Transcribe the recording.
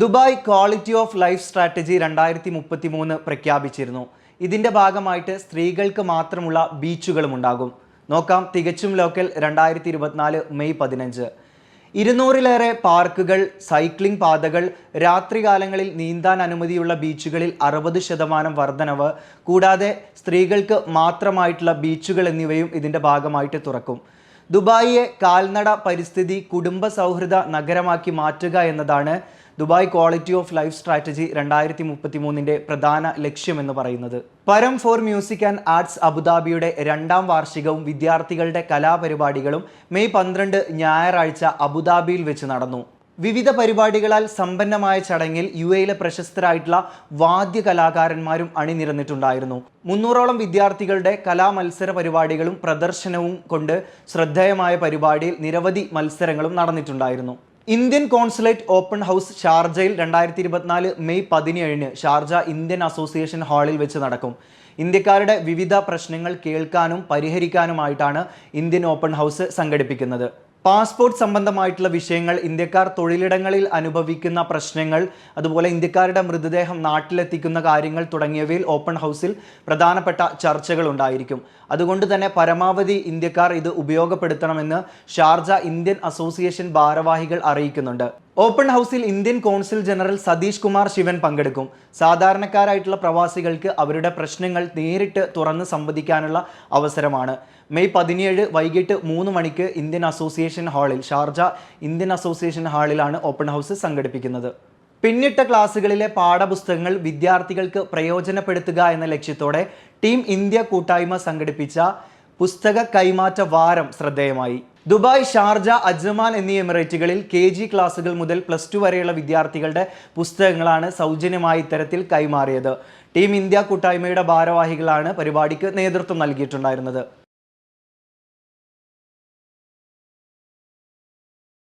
Dubai quality of life strategy രണ്ടായിരത്തി മുപ്പത്തി മൂന്ന് പ്രഖ്യാപിച്ചിരുന്നു. ഇതിന്റെ ഭാഗമായിട്ട് സ്ത്രീകൾക്ക് മാത്രമുള്ള ബീച്ചുകളും ഉണ്ടാകും. നോക്കാം തികച്ചും ലോക്കൽ രണ്ടായിരത്തി ഇരുപത്തിനാല് മെയ് പതിനഞ്ച്. ഇരുന്നൂറിലേറെ പാർക്കുകൾ സൈക്ലിംഗ് പാതകൾ രാത്രികാലങ്ങളിൽ നീന്താൻ അനുമതിയുള്ള ബീച്ചുകളിൽ അറുപത് ശതമാനം വർധനവ് കൂടാതെ സ്ത്രീകൾക്ക് മാത്രമായിട്ടുള്ള ബീച്ചുകൾ എന്നിവയും ഇതിന്റെ ഭാഗമായിട്ട് തുറക്കും. ദുബായിയെ കാൽനട പരിസ്ഥിതി കുടുംബ സൗഹൃദ നഗരമാക്കി മാറ്റുക എന്നതാണ് Dubai quality of life strategy രണ്ടായിരത്തി മുപ്പത്തി മൂന്നിന്റെ പ്രധാന ലക്ഷ്യമെന്ന് പറയുന്നത്. Param for music and arts അബുദാബിയുടെ രണ്ടാം വാർഷികവും വിദ്യാർത്ഥികളുടെ കലാപരിപാടികളും മെയ് പന്ത്രണ്ട് ഞായറാഴ്ച അബുദാബിയിൽ വെച്ച് നടന്നു. വിവിധ പരിപാടികളാൽ സമ്പന്നമായ ചടങ്ങിൽ യു എയിലെ പ്രശസ്തരായിട്ടുള്ള വാദ്യ കലാകാരന്മാരും അണിനിരന്നിട്ടുണ്ടായിരുന്നു. മുന്നൂറോളം വിദ്യാർത്ഥികളുടെ കലാമത്സര പരിപാടികളും പ്രദർശനവും കൊണ്ട് ശ്രദ്ധേയമായ പരിപാടിയിൽ നിരവധി മത്സരങ്ങളും നടന്നിട്ടുണ്ടായിരുന്നു. ഇന്ത്യൻ കോൺസുലേറ്റ് ഓപ്പൺ ഹൗസ് ഷാർജയിൽ രണ്ടായിരത്തി ഇരുപത്തിനാല് മെയ് പതിനേഴിന് ഷാർജ ഇന്ത്യൻ അസോസിയേഷൻ ഹാളിൽ വെച്ച് നടക്കും. ഇന്ത്യക്കാരുടെ വിവിധ പ്രശ്നങ്ങൾ കേൾക്കാനും പരിഹരിക്കാനുമായിട്ടാണ് ഇന്ത്യൻ ഓപ്പൺ ഹൗസ് സംഘടിപ്പിക്കുന്നത്. പാസ്പോർട്ട് സംബന്ധമായിട്ടുള്ള വിഷയങ്ങൾ ഇന്ത്യക്കാർ തൊഴിലിടങ്ങളിൽ അനുഭവിക്കുന്ന പ്രശ്നങ്ങൾ അതുപോലെ ഇന്ത്യക്കാരുടെ മൃതദേഹം നാട്ടിലെത്തിക്കുന്ന കാര്യങ്ങൾ തുടങ്ങിയവയിൽ ഓപ്പൺ ഹൗസിൽ പ്രധാനപ്പെട്ട ചർച്ചകൾ ഉണ്ടായിരിക്കും. അതുകൊണ്ട് തന്നെ പരമാവധി ഇന്ത്യക്കാർ ഇത് ഉപയോഗപ്പെടുത്തണമെന്ന് ഷാർജ ഇന്ത്യൻ അസോസിയേഷൻ ഭാരവാഹികൾ അറിയിക്കുന്നുണ്ട്. ഓപ്പൺ ഹൗസിൽ Indian consul general Satish Kumar Sivan പങ്കെടുക്കും. സാധാരണക്കാരായിട്ടുള്ള പ്രവാസികൾക്ക് അവരുടെ പ്രശ്നങ്ങൾ നേരിട്ട് തുറന്ന് സംവദിക്കാനുള്ള അവസരമാണ്. മെയ് പതിനേഴ് വൈകിട്ട് മൂന്ന് മണിക്ക് ഇന്ത്യൻ അസോസിയേഷൻ ഹാളിൽ ഷാർജ ഇന്ത്യൻ അസോസിയേഷൻ ഹാളിലാണ് ഓപ്പൺ ഹൗസ് സംഘടിപ്പിക്കുന്നത്. പിന്നിട്ട ക്ലാസ്സുകളിലെ പാഠപുസ്തകങ്ങൾ വിദ്യാർത്ഥികൾക്ക് പ്രയോജനപ്പെടുത്തുക എന്ന ലക്ഷ്യത്തോടെ ടീം ഇന്ത്യ കൂട്ടായ്മ സംഘടിപ്പിച്ച പുസ്തക കൈമാറ്റ വാരം ശ്രദ്ധേയമായി. ദുബായ് ഷാർജ അജ്മാൻ എന്നീ എമിറേറ്റുകളിൽ കെ ജി ക്ലാസ്സുകൾ മുതൽ പ്ലസ് ടു വരെയുള്ള വിദ്യാർത്ഥികളുടെ പുസ്തകങ്ങളാണ് സൗജന്യമായി ഇത്തരത്തിൽ കൈമാറിയത്. ടീം ഇന്ത്യ കൂട്ടായ്മയുടെ ഭാരവാഹികളാണ് പരിപാടിക്ക് നേതൃത്വം നൽകിയിട്ടുണ്ടായിരുന്നത്.